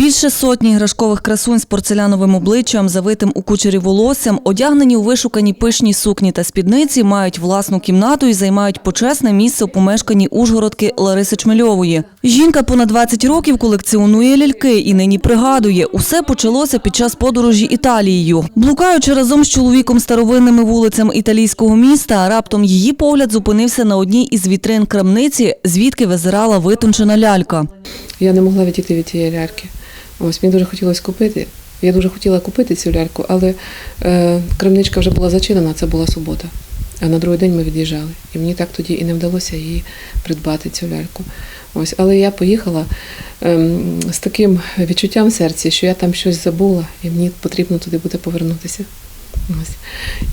Більше сотні іграшкових красунь з порцеляновим обличчям, завитим у кучері волоссям, одягнені у вишукані пишні сукні та спідниці, мають власну кімнату і займають почесне місце у помешканні Ужгородки Лариси Чмельової. Жінка понад 20 років колекціонує ляльки і нині пригадує, усе почалося під час подорожі Італією. Блукаючи разом з чоловіком старовинними вулицями італійського міста, раптом її погляд зупинився на одній із вітрин крамниці, звідки визирала витончена лялька. Я не могла відійти від цієї ляльки. Ось мені дуже хотілося купити. Я дуже хотіла купити цю ляльку, але е, крамничка вже була зачинена, це була субота. А на другий день ми від'їжджали. І мені так тоді і не вдалося її придбати, цю ляльку. Ось, але я поїхала ем, з таким відчуттям в серці, що я там щось забула, і мені потрібно туди буде повернутися. Ось.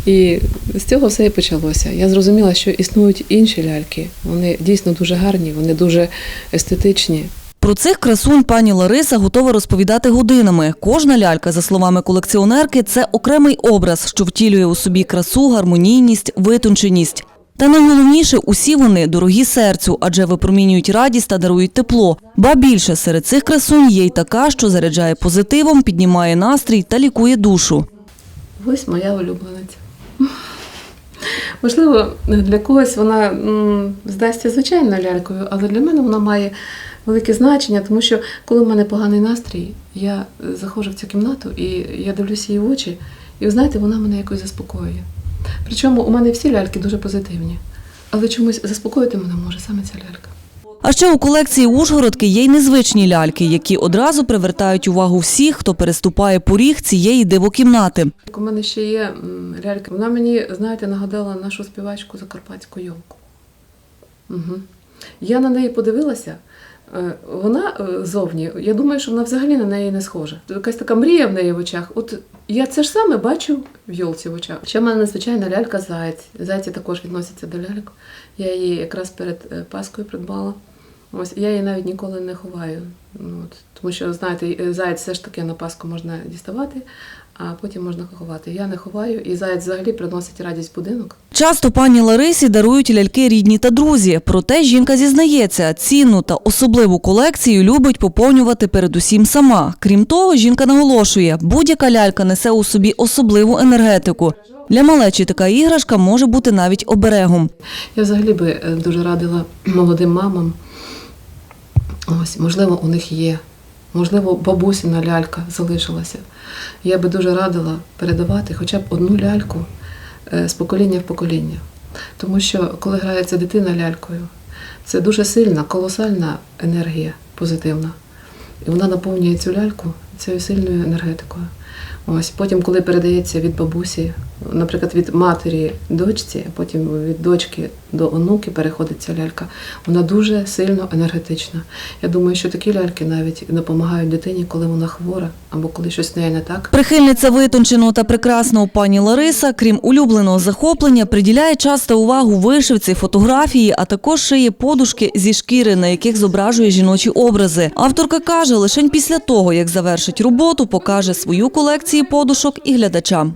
І з цього все і почалося. Я зрозуміла, що існують інші ляльки. Вони дійсно дуже гарні, вони дуже естетичні. Про цих красунь пані Лариса готова розповідати годинами. Кожна лялька, за словами колекціонерки, це окремий образ, що втілює у собі красу, гармонійність, витонченість. Та найголовніше, усі вони дорогі серцю, адже випромінюють радість та дарують тепло. Ба більше серед цих красунь є й така, що заряджає позитивом, піднімає настрій та лікує душу. Ось моя улюблениця. Можливо, для когось вона здасться звичайною лялькою, але для мене вона має велике значення, тому що коли в мене поганий настрій, я заходжу в цю кімнату і я дивлюся її в очі, і ви знаєте, вона мене якось заспокоює. Причому у мене всі ляльки дуже позитивні, але чомусь заспокоїти мене може саме ця лялька. А ще у колекції Ужгородки є й незвичні ляльки, які одразу привертають увагу всіх, хто переступає поріг цієї дивокімнати. У мене ще є лялька. Вона мені, знаєте, нагадала нашу співачку Закарпатську йолку. Угу. Я на неї подивилася. Е, Вона е, зовні, я думаю, що вона взагалі на неї не схожа. Якась така мрія в неї в очах. От я це ж саме бачу в йолці в очах. Ще в мене надзвичайна лялька Зайць. Зайці також відносяться до ляльок. Я її якраз перед е, Паскою придбала. Ось я її навіть ніколи не ховаю. Ну, От, тому що, знаєте, е, заяць все ж таки на Пасху можна діставати, а потім можна ховати. Я не ховаю, і заяць взагалі приносить радість будинок. Часто пані Ларисі дарують ляльки рідні та друзі. Проте жінка зізнається, цінну та особливу колекцію любить поповнювати передусім сама. Крім того, жінка наголошує, будь-яка лялька несе у собі особливу енергетику. Для малечі така іграшка може бути навіть оберегом. Я взагалі би е, дуже радила молодим мамам. Ось, можливо, у них є. Можливо, бабусина лялька залишилася. Я би дуже радила передавати хоча б одну ляльку е, з покоління в покоління. Тому що коли грається дитина лялькою, це дуже сильна, колосальна енергія позитивна. І вона наповнює цю ляльку цією сильною енергетикою. Ось потім, коли передається від бабусі, наприклад, від матері дочці, а потім від дочки до онуки переходить ця лялька, вона дуже сильно енергетична. Я думаю, що такі ляльки навіть допомагають дитині, коли вона хвора або коли щось з нею не так. Прихильниця витонченого та прекрасного пані Лариса, крім улюбленого захоплення, приділяє час та увагу вишивці, фотографії, а також шиє подушки зі шкіри, на яких зображує жіночі образи. Авторка каже, лише після того, як завершить роботу, покаже свою колекцію подушок і глядачам.